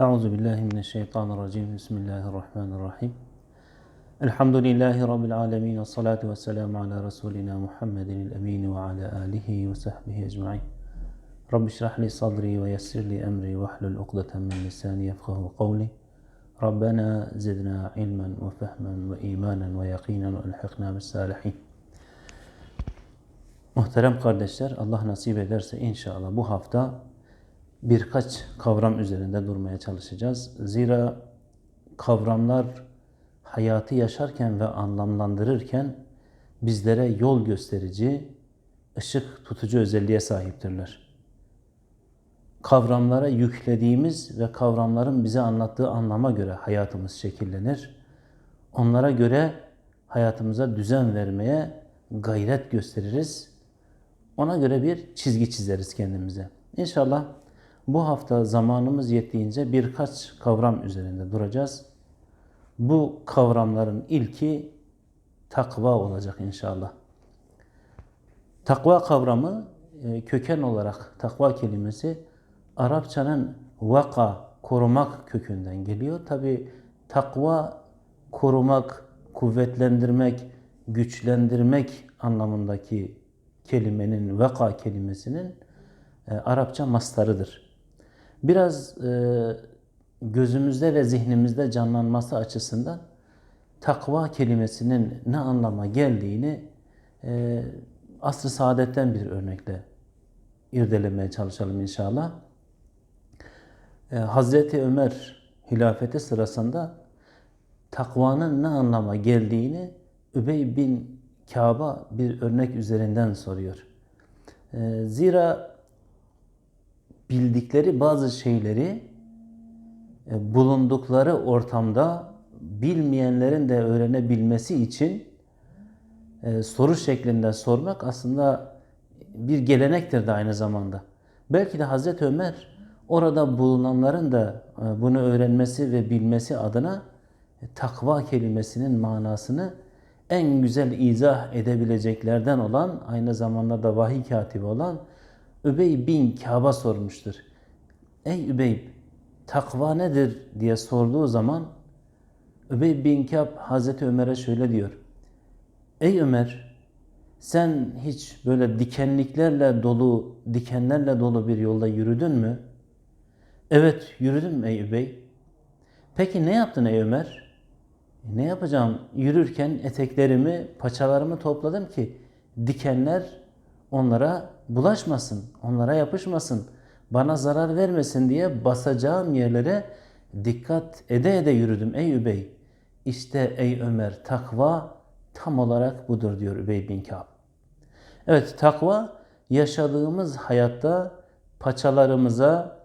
أعوذ بالله من الشيطان الرجيم. بسم الله الرحمن الرحيم. الحمد لله رب العالمين والصلاة والسلام على رسولنا محمد الأمين وعلى آله وصحبه أجمعين. رب اشرح لي صدري ويسر لي أمري واحلل عقدة من لساني يفقه قولي. ربنا زدنا علما وفهما وإيمانا ويقينا وألحقنا بالصالحين. Muhterem kardeşler, Allah nasip ederse inşallah bu hafta birkaç kavram üzerinde durmaya çalışacağız. Zira kavramlar hayatı yaşarken ve anlamlandırırken bizlere yol gösterici, ışık tutucu özelliğe sahiptirler. Kavramlara yüklediğimiz ve kavramların bize anlattığı anlama göre hayatımız şekillenir. Onlara göre hayatımıza düzen vermeye gayret gösteririz. Ona göre bir çizgi çizeriz kendimize. İnşallah bu hafta zamanımız yettiğince birkaç kavram üzerinde duracağız. Bu kavramların ilki takva olacak inşallah. Takva kavramı e, köken olarak takva kelimesi Arapçanın vaka, korumak kökünden geliyor. Tabi takva korumak, kuvvetlendirmek, güçlendirmek anlamındaki kelimenin, vaka kelimesinin e, Arapça mastarıdır. Biraz e, gözümüzde ve zihnimizde canlanması açısından takva kelimesinin ne anlama geldiğini e, asr-ı saadetten bir örnekle irdelemeye çalışalım inşallah. E, Hazreti Ömer hilafeti sırasında takvanın ne anlama geldiğini Übey bin Kâb'a bir örnek üzerinden soruyor. E, zira bildikleri bazı şeyleri e, bulundukları ortamda bilmeyenlerin de öğrenebilmesi için e, soru şeklinde sormak aslında bir gelenektir de aynı zamanda. Belki de Hazreti Ömer orada bulunanların da e, bunu öğrenmesi ve bilmesi adına takva kelimesinin manasını en güzel izah edebileceklerden olan, aynı zamanda da vahiy katibi olan Übey bin Kâb'a sormuştur. Ey Übey, takva nedir diye sorduğu zaman Übey bin Kâb Hazreti Ömer'e şöyle diyor. Ey Ömer, sen hiç böyle dikenliklerle dolu, dikenlerle dolu bir yolda yürüdün mü? Evet, yürüdüm ey Übey. Peki ne yaptın ey Ömer? Ne yapacağım? Yürürken eteklerimi, paçalarımı topladım ki dikenler onlara bulaşmasın, onlara yapışmasın, bana zarar vermesin diye basacağım yerlere dikkat ede ede yürüdüm ey Übey. İşte ey Ömer takva tam olarak budur diyor Übey bin Kâb. Evet takva yaşadığımız hayatta paçalarımıza,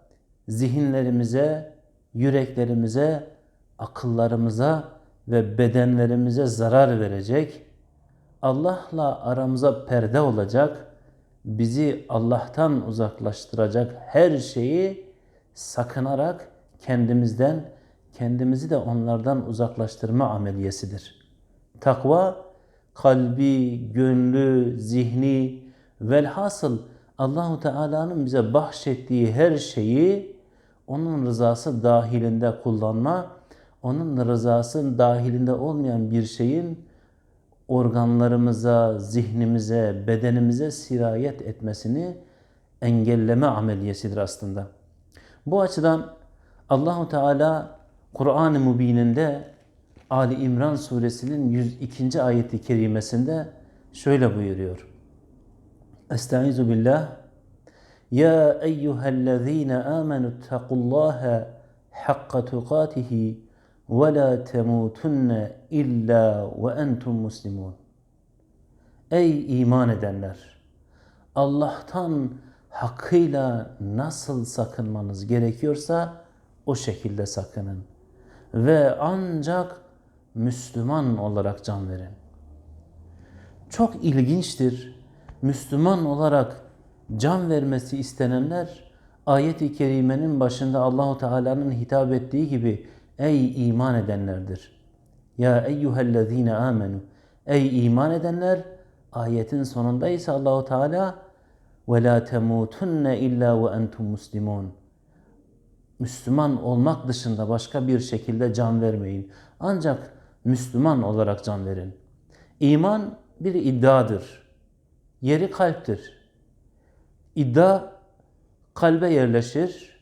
zihinlerimize, yüreklerimize, akıllarımıza ve bedenlerimize zarar verecek, Allah'la aramıza perde olacak, bizi Allah'tan uzaklaştıracak her şeyi sakınarak kendimizden, kendimizi de onlardan uzaklaştırma ameliyesidir. Takva, kalbi, gönlü, zihni, velhasıl Allahu Teala'nın bize bahşettiği her şeyi onun rızası dahilinde kullanma, onun rızası dahilinde olmayan bir şeyin organlarımıza, zihnimize, bedenimize sirayet etmesini engelleme ameliyesidir aslında. Bu açıdan Allahu Teala Kur'an-ı Mübin'inde Ali İmran suresinin 102. ayeti kerimesinde şöyle buyuruyor. Estaizu billah Ya eyyühellezine amenu taqullaha hakka tukatihi temutunne illa ve entum muslimun. Ey iman edenler! Allah'tan hakkıyla nasıl sakınmanız gerekiyorsa o şekilde sakının. Ve ancak Müslüman olarak can verin. Çok ilginçtir. Müslüman olarak can vermesi istenenler ayet-i kerimenin başında Allahu Teala'nın hitap ettiği gibi ey iman edenlerdir. Ya eyyühellezine amenu. Ey iman edenler ayetin sonunda ise Allahu Teala ve la temutunne illa ve entum muslimun. Müslüman olmak dışında başka bir şekilde can vermeyin. Ancak Müslüman olarak can verin. İman bir iddiadır. Yeri kalptir. İddia kalbe yerleşir.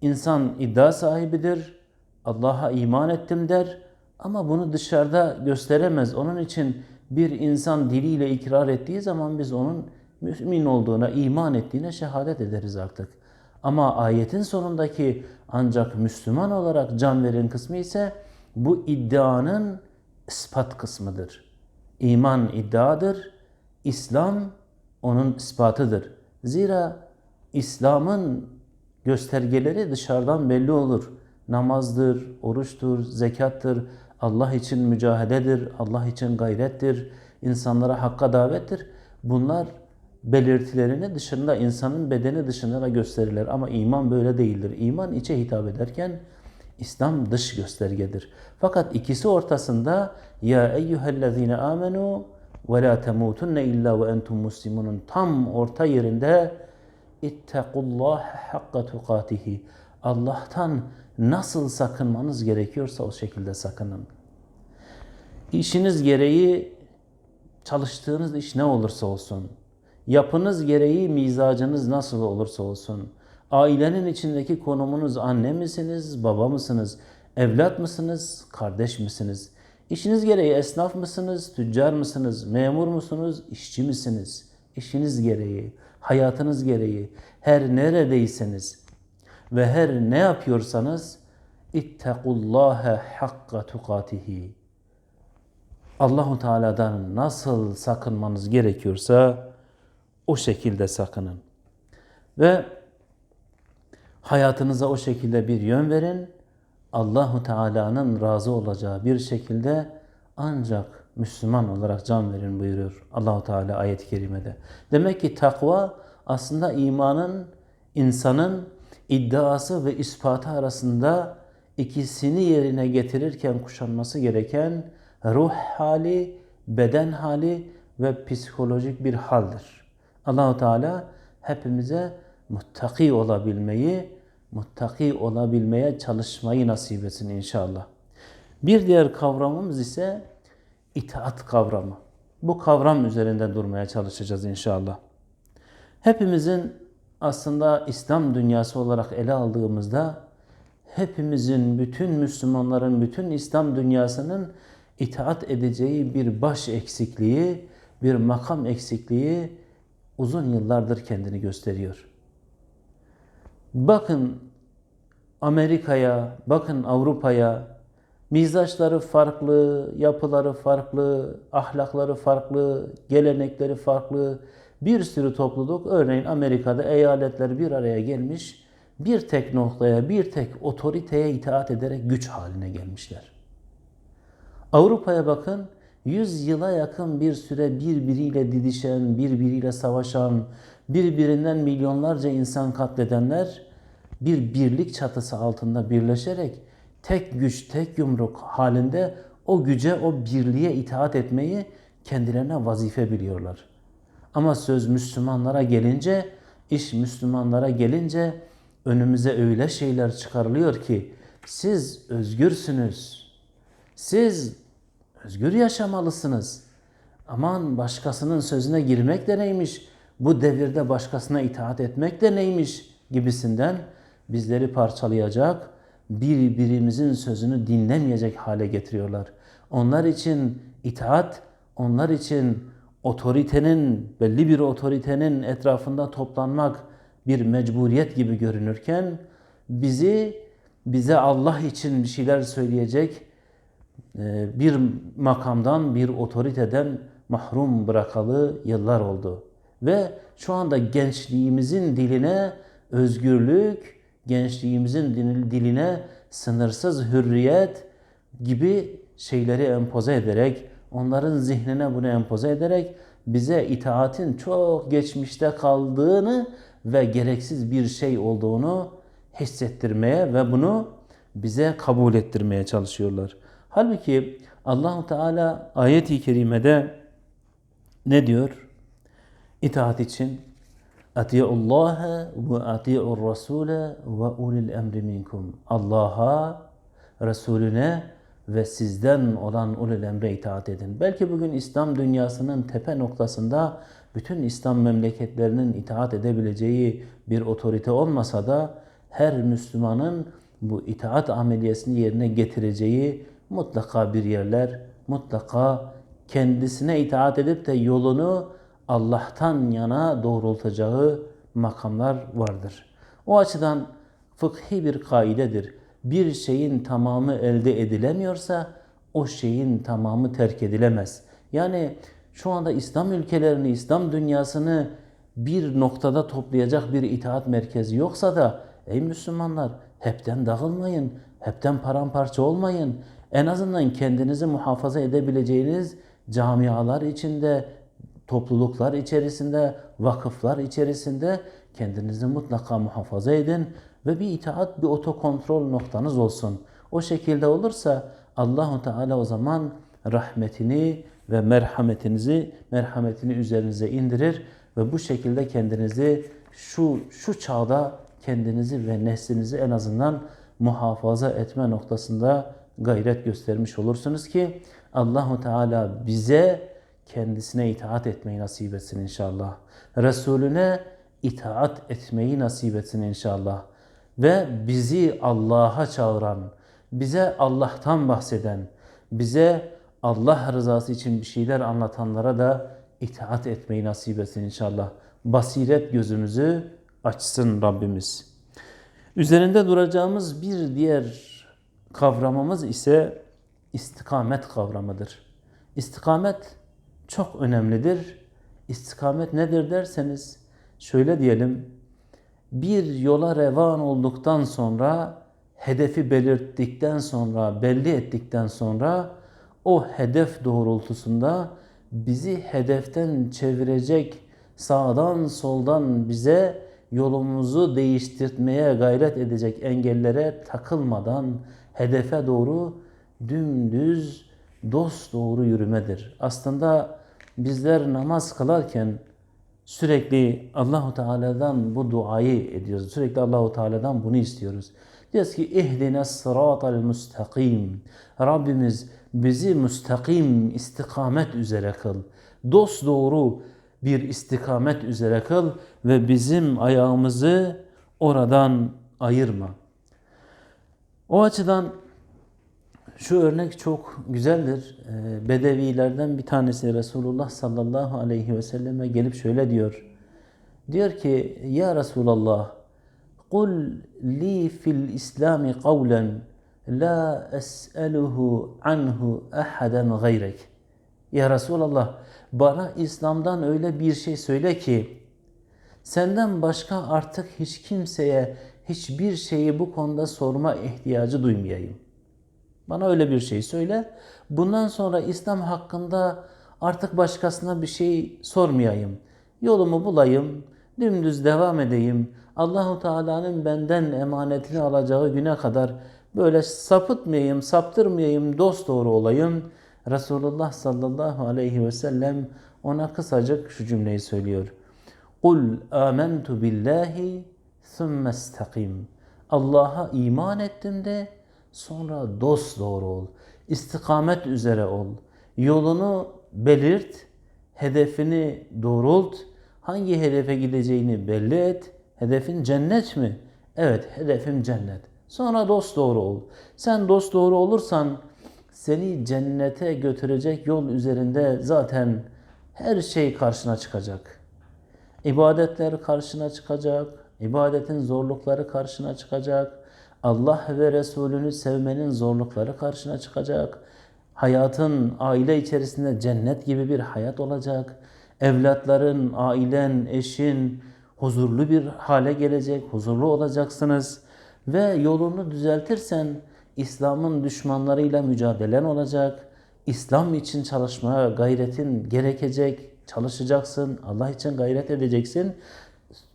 İnsan iddia sahibidir. Allah'a iman ettim der ama bunu dışarıda gösteremez. Onun için bir insan diliyle ikrar ettiği zaman biz onun mümin olduğuna, iman ettiğine şehadet ederiz artık. Ama ayetin sonundaki ancak Müslüman olarak can verin kısmı ise bu iddianın ispat kısmıdır. İman iddiadır, İslam onun ispatıdır. Zira İslam'ın göstergeleri dışarıdan belli olur. Namazdır, oruçtur, zekattır, Allah için mücahededir, Allah için gayrettir, insanlara hakka davettir. Bunlar belirtilerini dışında, insanın bedeni dışında da gösterirler. Ama iman böyle değildir. İman içe hitap ederken İslam dış göstergedir. Fakat ikisi ortasında ya eyyühellezine amenu ve la temutunne illa ve entum muslimunun tam orta yerinde ittakullah hakka tukatihi. Allah'tan nasıl sakınmanız gerekiyorsa o şekilde sakının. İşiniz gereği çalıştığınız iş ne olursa olsun, yapınız gereği mizacınız nasıl olursa olsun, ailenin içindeki konumunuz anne misiniz, baba mısınız, evlat mısınız, kardeş misiniz? İşiniz gereği esnaf mısınız, tüccar mısınız, memur musunuz, işçi misiniz? İşiniz gereği, hayatınız gereği, her neredeyseniz ve her ne yapıyorsanız ittakullâhe hakka tukatihi. Allahu Teala'dan nasıl sakınmanız gerekiyorsa o şekilde sakının. Ve hayatınıza o şekilde bir yön verin. Allahu Teala'nın razı olacağı bir şekilde ancak Müslüman olarak can verin buyuruyor Allahu Teala ayet-i kerimede. Demek ki takva aslında imanın insanın iddiası ve ispatı arasında ikisini yerine getirirken kuşanması gereken ruh hali, beden hali ve psikolojik bir haldir. Allahu Teala hepimize muttaki olabilmeyi, muttaki olabilmeye çalışmayı nasip etsin inşallah. Bir diğer kavramımız ise itaat kavramı. Bu kavram üzerinde durmaya çalışacağız inşallah. Hepimizin aslında İslam dünyası olarak ele aldığımızda hepimizin, bütün Müslümanların, bütün İslam dünyasının itaat edeceği bir baş eksikliği, bir makam eksikliği uzun yıllardır kendini gösteriyor. Bakın Amerika'ya, bakın Avrupa'ya, mizaçları farklı, yapıları farklı, ahlakları farklı, gelenekleri farklı, bir sürü topluluk, örneğin Amerika'da eyaletler bir araya gelmiş, bir tek noktaya, bir tek otoriteye itaat ederek güç haline gelmişler. Avrupa'ya bakın, 100 yıla yakın bir süre birbiriyle didişen, birbiriyle savaşan, birbirinden milyonlarca insan katledenler bir birlik çatısı altında birleşerek tek güç, tek yumruk halinde o güce, o birliğe itaat etmeyi kendilerine vazife biliyorlar. Ama söz Müslümanlara gelince, iş Müslümanlara gelince önümüze öyle şeyler çıkarılıyor ki siz özgürsünüz. Siz özgür yaşamalısınız. Aman başkasının sözüne girmek de neymiş? Bu devirde başkasına itaat etmek de neymiş? Gibisinden bizleri parçalayacak, birbirimizin sözünü dinlemeyecek hale getiriyorlar. Onlar için itaat, onlar için otoritenin, belli bir otoritenin etrafında toplanmak bir mecburiyet gibi görünürken bizi bize Allah için bir şeyler söyleyecek e, bir makamdan, bir otoriteden mahrum bırakalı yıllar oldu. Ve şu anda gençliğimizin diline özgürlük, gençliğimizin diline sınırsız hürriyet gibi şeyleri empoze ederek onların zihnine bunu empoze ederek bize itaatin çok geçmişte kaldığını ve gereksiz bir şey olduğunu hissettirmeye ve bunu bize kabul ettirmeye çalışıyorlar. Halbuki Allahu Teala ayet-i kerimede ne diyor? İtaat için Ati'ullaha ve ati'ur rasule ve ulil emri minkum. Allah'a, Resulüne ve sizden olan ulul emre itaat edin. Belki bugün İslam dünyasının tepe noktasında bütün İslam memleketlerinin itaat edebileceği bir otorite olmasa da her Müslümanın bu itaat ameliyesini yerine getireceği mutlaka bir yerler, mutlaka kendisine itaat edip de yolunu Allah'tan yana doğrultacağı makamlar vardır. O açıdan fıkhi bir kaidedir. Bir şeyin tamamı elde edilemiyorsa o şeyin tamamı terk edilemez. Yani şu anda İslam ülkelerini, İslam dünyasını bir noktada toplayacak bir itaat merkezi yoksa da ey Müslümanlar hepten dağılmayın, hepten paramparça olmayın. En azından kendinizi muhafaza edebileceğiniz camialar içinde, topluluklar içerisinde, vakıflar içerisinde kendinizi mutlaka muhafaza edin ve bir itaat, bir otokontrol noktanız olsun. O şekilde olursa Allahu Teala o zaman rahmetini ve merhametinizi, merhametini üzerinize indirir ve bu şekilde kendinizi şu şu çağda kendinizi ve neslinizi en azından muhafaza etme noktasında gayret göstermiş olursunuz ki Allahu Teala bize kendisine itaat etmeyi nasip etsin inşallah. Resulüne itaat etmeyi nasip etsin inşallah. Ve bizi Allah'a çağıran, bize Allah'tan bahseden, bize Allah rızası için bir şeyler anlatanlara da itaat etmeyi nasip etsin inşallah. Basiret gözümüzü açsın Rabbimiz. Üzerinde duracağımız bir diğer kavramımız ise istikamet kavramıdır. İstikamet çok önemlidir. İstikamet nedir derseniz şöyle diyelim. Bir yola revan olduktan sonra hedefi belirttikten sonra, belli ettikten sonra o hedef doğrultusunda bizi hedeften çevirecek sağdan soldan bize yolumuzu değiştirmeye gayret edecek engellere takılmadan hedefe doğru dümdüz dost doğru yürümedir. Aslında bizler namaz kılarken sürekli Allahu Teala'dan bu duayı ediyoruz. Sürekli Allahu Teala'dan bunu istiyoruz. Diyoruz ki ihdina sıratal müstakim. Rabbimiz bizi müstakim istikamet üzere kıl. Dost doğru bir istikamet üzere kıl ve bizim ayağımızı oradan ayırma. O açıdan şu örnek çok güzeldir. Ee, Bedevilerden bir tanesi Resulullah sallallahu aleyhi ve selleme gelip şöyle diyor. Diyor ki ya Resulallah kul li fil İslami kavlen la es'eluhu anhu ahaden gayrek. Ya Resulallah bana İslam'dan öyle bir şey söyle ki senden başka artık hiç kimseye hiçbir şeyi bu konuda sorma ihtiyacı duymayayım. Bana öyle bir şey söyle. Bundan sonra İslam hakkında artık başkasına bir şey sormayayım. Yolumu bulayım, dümdüz devam edeyim. Allahu Teala'nın benden emanetini alacağı güne kadar böyle sapıtmayayım, saptırmayayım, dost doğru olayım. Resulullah sallallahu aleyhi ve sellem ona kısacık şu cümleyi söylüyor. Kul amentu billahi thumme istakim. Allah'a iman ettim de sonra dost doğru ol. İstikamet üzere ol. Yolunu belirt, hedefini doğrult. Hangi hedefe gideceğini belli et. Hedefin cennet mi? Evet, hedefim cennet. Sonra dost doğru ol. Sen dost doğru olursan seni cennete götürecek yol üzerinde zaten her şey karşına çıkacak. İbadetler karşına çıkacak, ibadetin zorlukları karşına çıkacak, Allah ve Resulünü sevmenin zorlukları karşına çıkacak, hayatın aile içerisinde cennet gibi bir hayat olacak, evlatların, ailen, eşin huzurlu bir hale gelecek, huzurlu olacaksınız ve yolunu düzeltirsen İslam'ın düşmanlarıyla mücadelen olacak. İslam için çalışmaya gayretin gerekecek. Çalışacaksın. Allah için gayret edeceksin.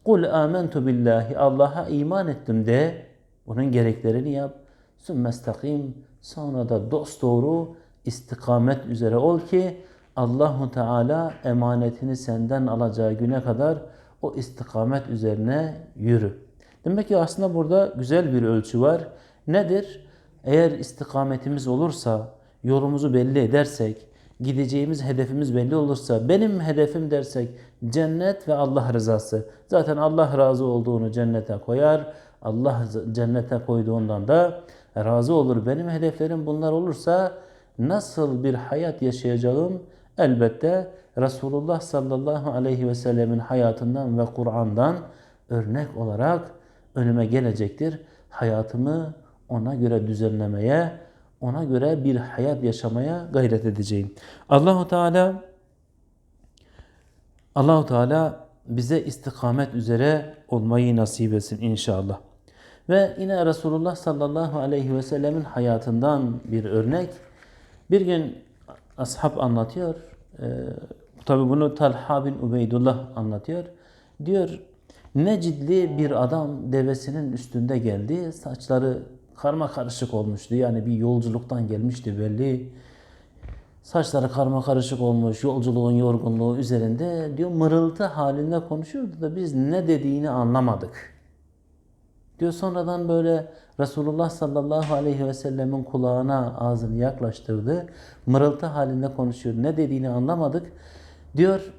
Kul amentu billahi. Allah'a iman ettim de bunun gereklerini yap. Sümmestakim. Sonra da dost doğru istikamet üzere ol ki Allahu Teala emanetini senden alacağı güne kadar o istikamet üzerine yürü. Demek ki aslında burada güzel bir ölçü var. Nedir? Eğer istikametimiz olursa, yolumuzu belli edersek, gideceğimiz hedefimiz belli olursa, benim hedefim dersek cennet ve Allah rızası. Zaten Allah razı olduğunu cennete koyar. Allah cennete koyduğundan da razı olur. Benim hedeflerim bunlar olursa nasıl bir hayat yaşayacağım? Elbette Resulullah sallallahu aleyhi ve sellemin hayatından ve Kur'an'dan örnek olarak önüme gelecektir. Hayatımı ona göre düzenlemeye, ona göre bir hayat yaşamaya gayret edeceğim. Allahu Teala Allahu Teala bize istikamet üzere olmayı nasip etsin inşallah. Ve yine Resulullah sallallahu aleyhi ve sellemin hayatından bir örnek. Bir gün ashab anlatıyor. Ee, tabi bunu Talha bin Ubeydullah anlatıyor. Diyor Necidli bir adam devesinin üstünde geldi. Saçları karma karışık olmuştu. Yani bir yolculuktan gelmişti belli. Saçları karma karışık olmuş, yolculuğun yorgunluğu üzerinde diyor mırıltı halinde konuşuyordu da biz ne dediğini anlamadık. Diyor sonradan böyle Resulullah sallallahu aleyhi ve sellemin kulağına ağzını yaklaştırdı. Mırıltı halinde konuşuyor. Ne dediğini anlamadık. Diyor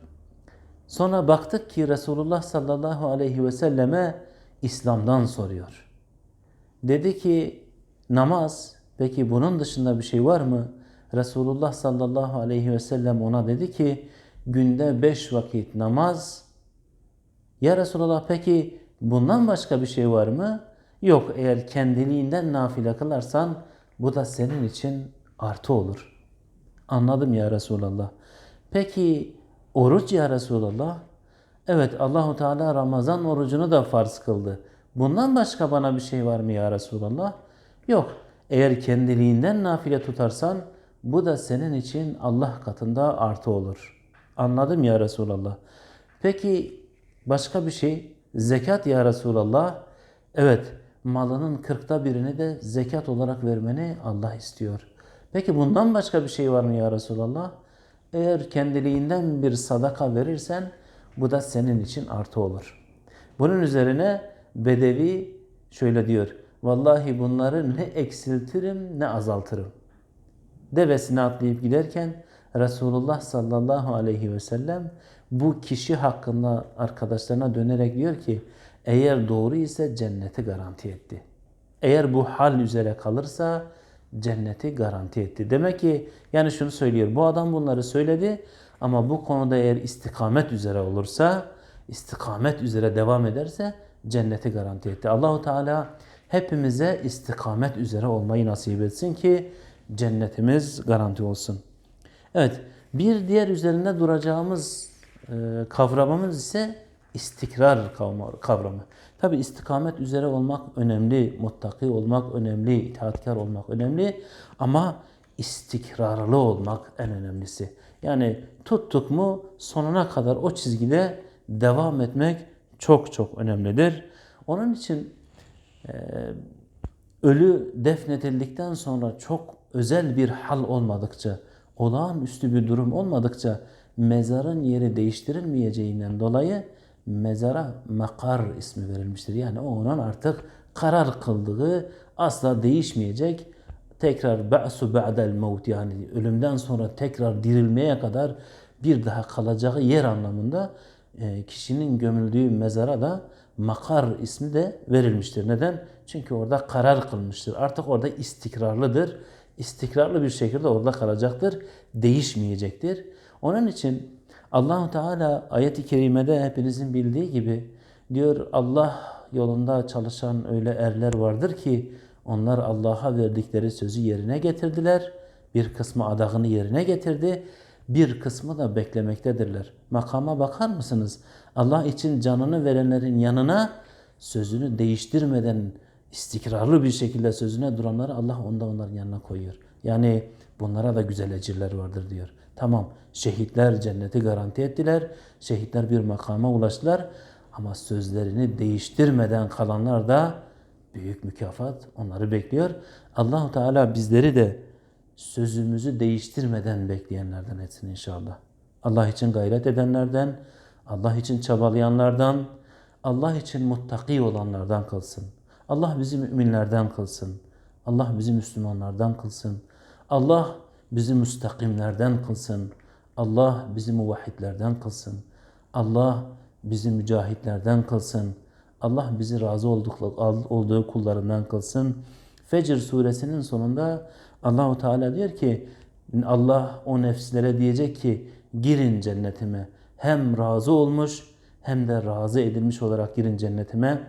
sonra baktık ki Resulullah sallallahu aleyhi ve selleme İslam'dan soruyor. Dedi ki namaz peki bunun dışında bir şey var mı? Resulullah sallallahu aleyhi ve sellem ona dedi ki günde beş vakit namaz. Ya Resulullah peki bundan başka bir şey var mı? Yok eğer kendiliğinden nafile kılarsan bu da senin için artı olur. Anladım ya Resulallah. Peki oruç ya Resulallah? Evet Allahu Teala Ramazan orucunu da farz kıldı. Bundan başka bana bir şey var mı ya Resulallah? Yok. Eğer kendiliğinden nafile tutarsan bu da senin için Allah katında artı olur. Anladım ya Resulallah. Peki başka bir şey zekat ya Resulallah. Evet malının kırkta birini de zekat olarak vermeni Allah istiyor. Peki bundan başka bir şey var mı ya Resulallah? Eğer kendiliğinden bir sadaka verirsen bu da senin için artı olur. Bunun üzerine Bedevi şöyle diyor. Vallahi bunları ne eksiltirim ne azaltırım. Devesine atlayıp giderken Resulullah sallallahu aleyhi ve sellem bu kişi hakkında arkadaşlarına dönerek diyor ki eğer doğru ise cenneti garanti etti. Eğer bu hal üzere kalırsa cenneti garanti etti. Demek ki yani şunu söylüyor. Bu adam bunları söyledi ama bu konuda eğer istikamet üzere olursa, istikamet üzere devam ederse cenneti garanti etti. Allahu Teala hepimize istikamet üzere olmayı nasip etsin ki cennetimiz garanti olsun. Evet, bir diğer üzerinde duracağımız kavramımız ise istikrar kavramı. Tabi istikamet üzere olmak önemli, muttaki olmak önemli, itaatkar olmak önemli ama istikrarlı olmak en önemlisi. Yani tuttuk mu sonuna kadar o çizgide devam etmek çok çok önemlidir. Onun için e, ölü defnedildikten sonra çok özel bir hal olmadıkça, olağanüstü bir durum olmadıkça mezarın yeri değiştirilmeyeceğinden dolayı mezara makar ismi verilmiştir. Yani o onun artık karar kıldığı asla değişmeyecek. Tekrar ba'su ba'del mevt yani ölümden sonra tekrar dirilmeye kadar bir daha kalacağı yer anlamında e, kişinin gömüldüğü mezara da makar ismi de verilmiştir. Neden? Çünkü orada karar kılmıştır. Artık orada istikrarlıdır. İstikrarlı bir şekilde orada kalacaktır. Değişmeyecektir. Onun için Allahu Teala ayet-i kerimede hepinizin bildiği gibi diyor Allah yolunda çalışan öyle erler vardır ki onlar Allah'a verdikleri sözü yerine getirdiler. Bir kısmı adağını yerine getirdi. Bir kısmı da beklemektedirler. Makama bakar mısınız? Allah için canını verenlerin yanına sözünü değiştirmeden istikrarlı bir şekilde sözüne duranları Allah onda onların yanına koyuyor. Yani bunlara da güzel ecirler vardır diyor. Tamam şehitler cenneti garanti ettiler. Şehitler bir makama ulaştılar. Ama sözlerini değiştirmeden kalanlar da büyük mükafat onları bekliyor. Allahu Teala bizleri de sözümüzü değiştirmeden bekleyenlerden etsin inşallah. Allah için gayret edenlerden, Allah için çabalayanlardan, Allah için muttaki olanlardan kılsın. Allah bizi müminlerden kılsın. Allah bizi Müslümanlardan kılsın. Allah bizi müstakimlerden kılsın. Allah bizi muvahhidlerden kılsın. Allah bizi mücahitlerden kılsın. Allah bizi razı olduğu kullarından kılsın. Fecr suresinin sonunda Allahu Teala diyor ki Allah o nefslere diyecek ki girin cennetime. Hem razı olmuş hem de razı edilmiş olarak girin cennetime.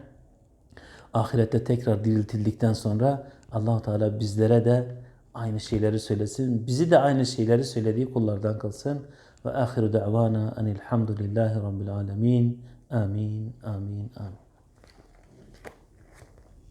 Ahirette tekrar diriltildikten sonra Allahu Teala bizlere de aynı şeyleri söylesin. Bizi de aynı şeyleri söylediği kullardan kılsın. Ve ahiru da'vana enilhamdülillahi rabbil alemin. Amin, amin, amin.